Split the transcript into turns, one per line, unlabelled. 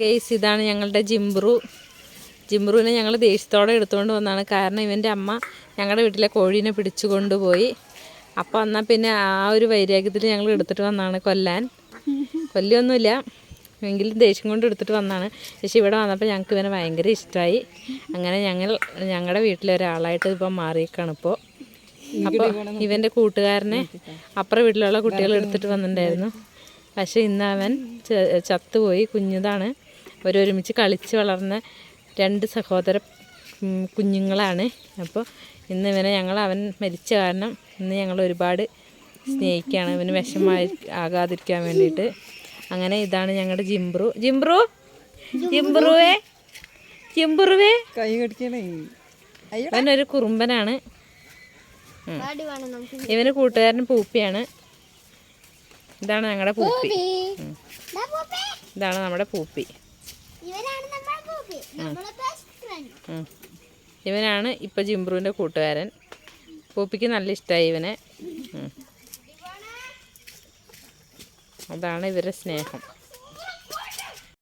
Guys ഇതാണ് ഞങ്ങളുടെ ജിംബ്രു ജിംബ്രുവിനെ ഞങ്ങൾ ദേഷ്യത്തോടെ എടുത്തുകൊണ്ട് വന്നതാണ്. കാരണം ഇവന്റെ അമ്മ ഞങ്ങളുടെ വീട്ടിലെ കോഴീനെ പിടിച്ചു കൊണ്ടുപോയി. അപ്പോൾ എന്നാൽ പിന്നെ ആ ഒരു വൈരാഗ്യത്തിൽ ഞങ്ങൾ എടുത്തിട്ട് വന്നതാണ് കൊല്ലാൻ. കൊല്ലൊന്നുമില്ല എങ്കിലും ദേഷ്യം കൊണ്ട് എടുത്തിട്ട് വന്നതാണ്. പക്ഷെ ഇവിടെ വന്നപ്പോൾ ഞങ്ങൾക്ക് ഇവനെ ഭയങ്കര ഇഷ്ടമായി അങ്ങനെ ഞങ്ങൾ ഞങ്ങളുടെ വീട്ടിലെ ഒരാളായിട്ട് ഇപ്പം മാറിയേക്കാണ് ഇപ്പോൾ അപ്പോൾ ഇവന്റെ കൂട്ടുകാരനെ അപ്പുറം വീട്ടിലുള്ള കുട്ടികൾ എടുത്തിട്ട് വന്നിട്ടുണ്ടായിരുന്നു. പക്ഷേ ഇന്ന് അവൻ ചത്തുപോയി. കുഞ്ഞതാണ്. അവരൊരുമിച്ച് കളിച്ച് വളർന്ന രണ്ട് സഹോദര കുഞ്ഞുങ്ങളാണ്. അപ്പോൾ ഇന്ന് ഇവനെ ഞങ്ങൾ അവൻ മരിച്ച കാരണം ഇന്ന് ഞങ്ങൾ ഒരുപാട് സ്നേഹിക്കുകയാണ്. ഇവന് വിഷമായി ആകാതിരിക്കാൻ വേണ്ടിയിട്ട്. അങ്ങനെ ഇതാണ് ഞങ്ങളുടെ ജിംബ്രു. ജിംബ്രു? ജിംബ്രുവേ? ജിംബ്രുവേ?
കൈ കടിക്കണേ. അയ്യോ
അവനൊരു കുറുമ്പനാണ്.
പാടി വേണം നമുക്ക്.
ഇവന് കൂട്ടുകാരൻ പൂപ്പിയാണ്. ഇതാണ് ഞങ്ങളുടെ പൂപ്പി. ഇതാണ് നമ്മുടെ പൂപ്പി. ഇവനാണ് ഇപ്പം ജിംബ്രുവിന്റെ കൂട്ടുകാരൻ. പൂപ്പിക്ക് നല്ല ഇഷ്ടമായി ഇവനെ. അതാണ് ഇവരുടെ സ്നേഹം.